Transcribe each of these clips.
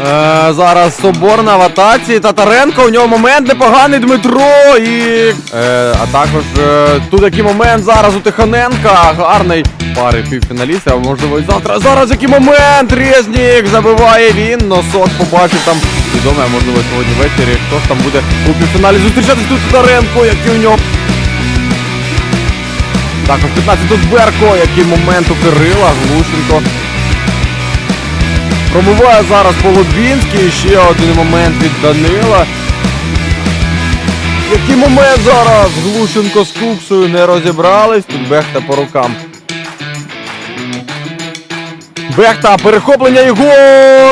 Е, зараз Соборна в атаці. Татаренко. У нього момент непоганий Дмитро. І. Е, а також е, тут який момент зараз у Тихоненка. Гарний пари півфіналістів. А можливо і завтра. Зараз який момент! Резнік забиває він. Носок побачив там. Відомо, а можливо, сьогодні ввечері. Хто ж там буде у півфіналі зустрічатись тут Татаренко, який у нього. Також 15 тут Берко, який момент у Кирила, Глушенко. Пробуває зараз Полубінський, ще один момент від Данила. Який момент зараз? Глушенко з Куксою не розібрались, тут Бехта по рукам. Бехта, перехоплення його!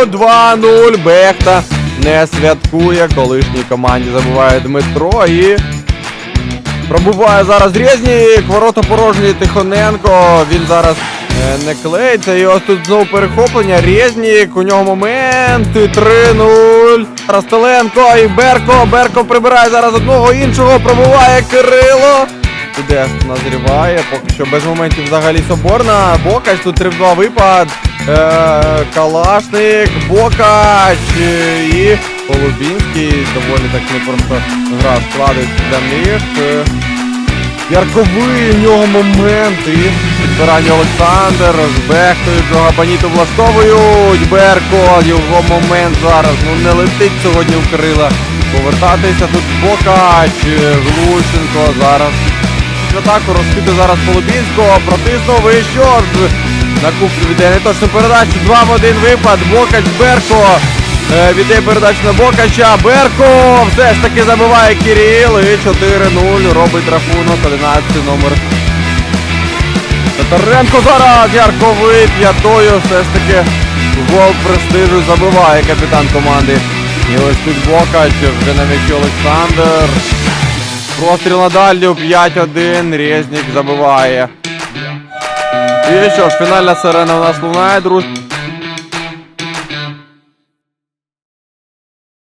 2-0. Бехта не святкує. Колишній команді забуває Дмитро і. Пробуває зараз Резнік, ворота порожні Тихоненко. Він зараз не клеїться. І ось тут знову перехоплення. Резнік, у нього момент. 3-0. Растеленко і Берко. Берко прибирає зараз одного іншого. Пробуває Кирило. Туди назріває, поки що без моментів взагалі Соборна. Бокач тут 3-2 випад. Е, Калашник, Бокач і Полубінський. Доволі так непросто гра складається для них. Ярковий у нього момент і підбирання Олександр з Бехтою, Джога Баніту влаштовують. Берко, його момент зараз. Ну не летить сьогодні у Кирила. Повертатися тут Бокач, Глущенко зараз. В атаку розкрити зараз Полубінського, протиснув і що ж на кухню віддає неточну передачу. 2 в 1 випад. Бокач Берко. Е, віддає передачу на Бокача. Берко все ж таки забиває Кирил. І 4-0 робить рахунок. 11 номер. Татаренко зараз ярковий п'ятою. Все ж таки гол престижу забиває капітан команди. І ось тут Бокач, вже на м'ячі Олександр. Простріл на дальню 5-1. Резнік забиває. І що ж, фінальна сирена у нас лунає, друзі.